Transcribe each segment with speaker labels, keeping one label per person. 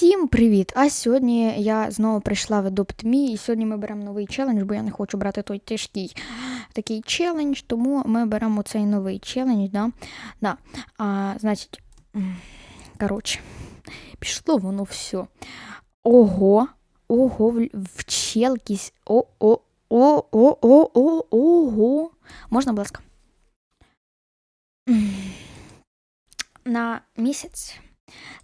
Speaker 1: Всім привіт! А сьогодні я знову прийшла в Adopt Me, і сьогодні ми беремо новий челендж, бо я не хочу брати той тяжкий такий челендж, тому ми беремо цей новий челендж, да? Да. А, значить, коротше, пішло воно все. Ого, ого, в, челкісь. О, о, о, о, о, о, ого. Можна, будь ласка? На місяць.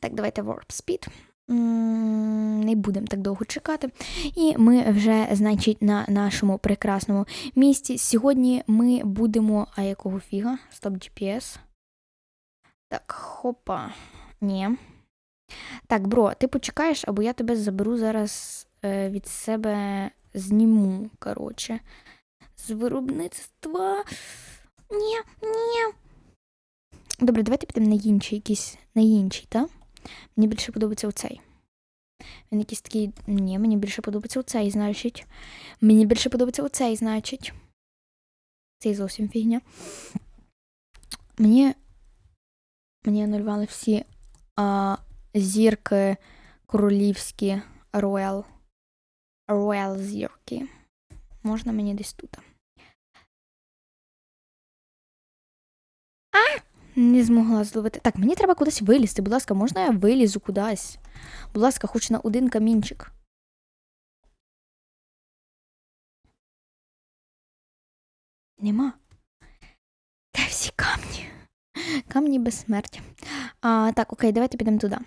Speaker 1: Так, давайте Warp Speed. Не будемо так довго чекати. І ми вже, значить, на нашому прекрасному місці. Сьогодні ми будемо. А якого фіга? Стоп GPS. Так, хопа. Ні. Так, бро, ти почекаєш, або я тебе заберу зараз е, від себе зніму, коротше. З виробництва. Ні, ні. Добре, давайте підемо на інший якийсь, на інший, так? Мені більше подобається оцей. Він якийсь такий. Ні, мені більше подобається оцей, значить. Мені більше подобається оцей, значить. Цей зовсім фігня. Мені. Мені анулювали всі а, зірки королівські роял. Роял зірки. Можна мені десь тут. Не змогла зловити. Так, мені треба кудись вилізти. Будь ласка, можна я вилізу кудись? Будь ласка, хоч на один камінчик. Нема. Де всі камні? Камні безсмертя. А, так, окей, давайте підемо туди.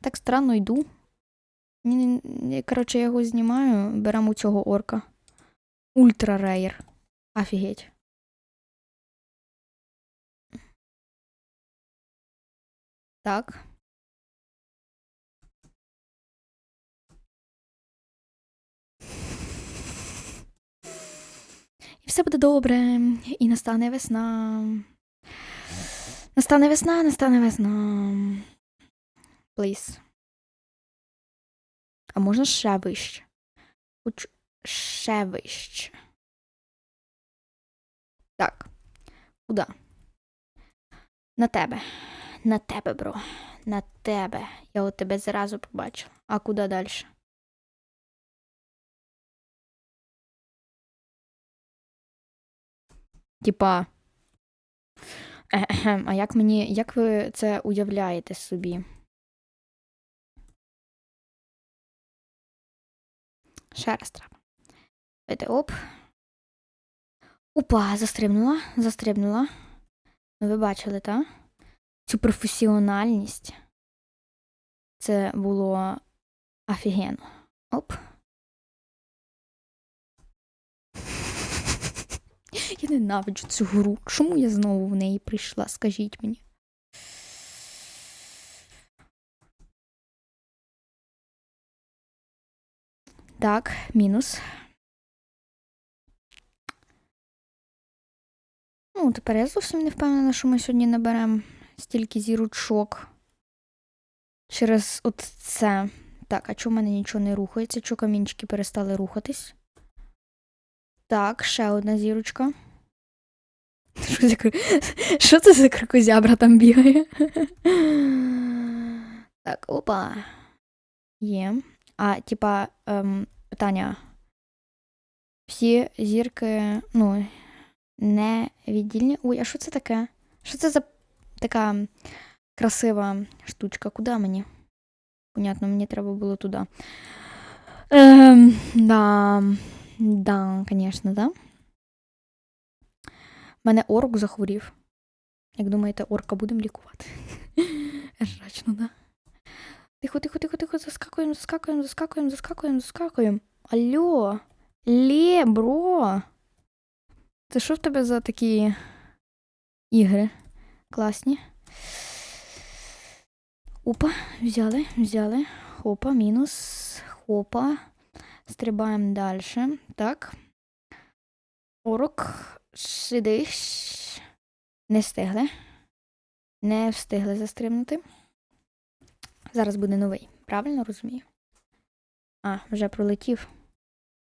Speaker 1: Так странно йду. Коротше, я його знімаю, беремо цього орка. Ультра рейр. Офігеть. Так. І все буде добре, і настане весна. Настане весна, настане весна. Пліс. А можна ще вище? Хочу ще вище. Так. Куда? На тебе. На тебе, бро. На тебе. Я от тебе зразу побачила. А куди далі? Типа. А як мені. Як ви це уявляєте собі? Ще раз треба. Давайте оп. Опа, застрибнула, застрибнула. Ну, ви бачили, так? Цю професіональність. Це було офігенно. Оп. Я ненавиджу цю гру. Чому я знову в неї прийшла? Скажіть мені. Так, мінус. Ну, тепер я зовсім не впевнена, що ми сьогодні наберемо стільки зірочок через от це. Так, а чому в мене нічого не рухається? Чого камінчики перестали рухатись? Так, ще одна зірочка. Що, за... Що це за крокозябра там бігає? Так, опа. Є. А, типа, ем, питання. Всі зірки, ну, не віддільні. Ой, а що це таке? Що це за така красива штучка? Куди мені? Понятно, мені треба було туди. Ем, да, да, звісно, да. Мене орк захворів. Як думаєте, орка будемо лікувати? Рачно, да? Тихо, тихо, тихо, тихо, заскакуємо, заскакуємо, заскакуємо, заскакуємо, заскакуємо. Алло, Лє, бро. Це що в тебе за такі ігри? Класні. Опа, взяли, взяли. Хопа, мінус. Хопа. Стрибаємо далі. Так. Орок. Сидиш. Не встигли. Не встигли застрибнути. Зараз буде новий. Правильно розумію? А, вже пролетів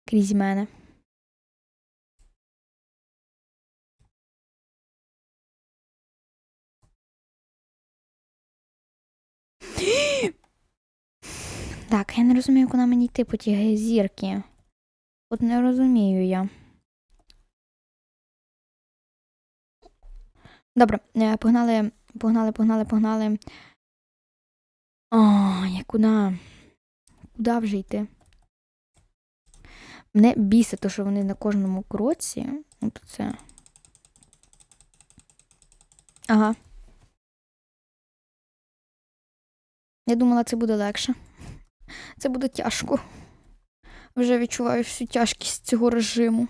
Speaker 1: крізь мене. Так, я не розумію, куди мені йти по ті зірки. От не розумію я. Добре, е, погнали, погнали, погнали, погнали. О, я куди? Куди вже йти? Мене бісить, то, що вони на кожному кроці. От це. Ага. Я думала, це буде легше. Це буде тяжко. Вже відчуваю всю тяжкість цього режиму.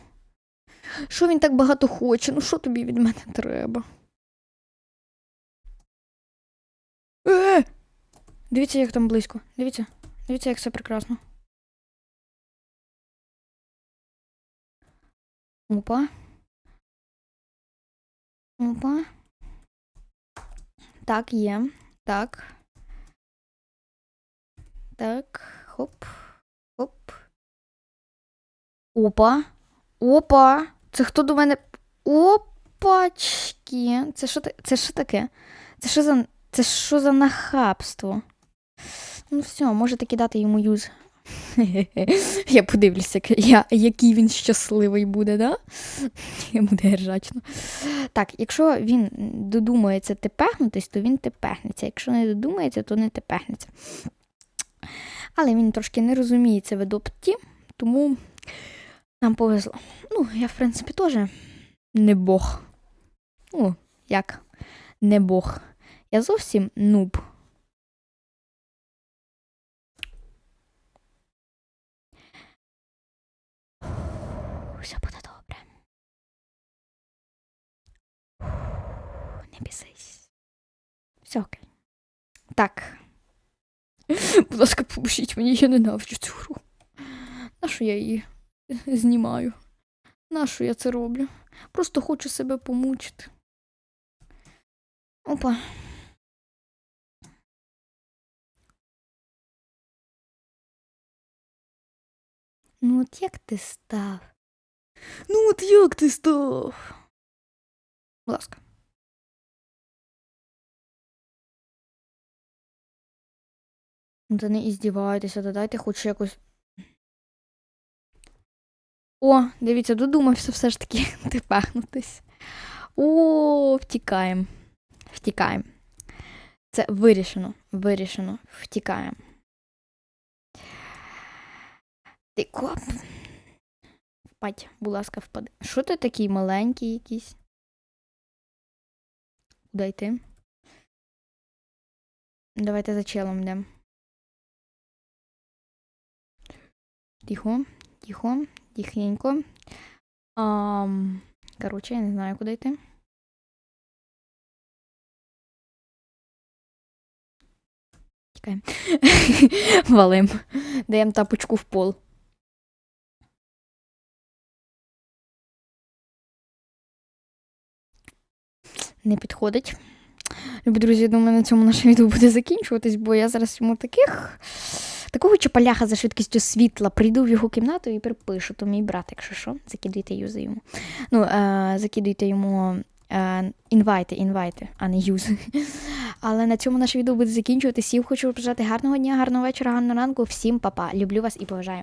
Speaker 1: Що він так багато хоче? Ну що тобі від мене треба? Е! Дивіться, як там близько. Дивіться. Дивіться, як все прекрасно. Опа. Опа. Так, є. Так. Так. Хоп. Хоп. Опа. Опа. Це хто до мене. Опачки. Це що, це що таке? Це що за. Це що за нахабство? Ну все, можете кидати йому юз. Я подивлюся, я, який він щасливий буде, да? Я буде ржачно. Так, якщо він додумається тепехнутись, то він тепехнеться. Якщо не додумається, то не тепехнеться. Але він трошки не розуміється в адопті, тому нам повезло. Ну, я, в принципі, теж не Бог. Ну, як не Бог. Я зовсім нуб. Все буде добре. Не бісись. Все окей. Так. Будь ласка, поможіть мені, я ненавиджу цю гру. Нащо я її знімаю? Нащо я це роблю? Просто хочу себе помучити. Опа. Ну от як ти став? Ну от як ти став? Будь ласка. Та не іздівайтеся, додайте хоч якось. О, дивіться, додумався все ж таки тепехнутись. О, втікаємо. Втікаємо. Це вирішено. Вирішено. Втікаємо. Ти коп. Впадь, будь ласка, впади. Що ти такий маленький якийсь? Куди йти? Давайте за челом йдемо. Тихо, тихо, тихенько. Ам, коротше, я не знаю, куди йти. Тікаємо. Валим. Даємо тапочку в пол. Не підходить. Любі друзі, я думаю, на цьому наше відео буде закінчуватись, бо я зараз йому таких. Такого чапаляха за швидкістю світла прийду в його кімнату і припишу, то мій брат, якщо що, закидуйте юзи йому. Ну, е, закидуйте йому е, інвайти, а не юзи. Але на цьому наше відео буде закінчувати. Всім хочу побажати гарного дня, гарного вечора, гарного ранку. Всім па-па. Люблю вас і поважаю.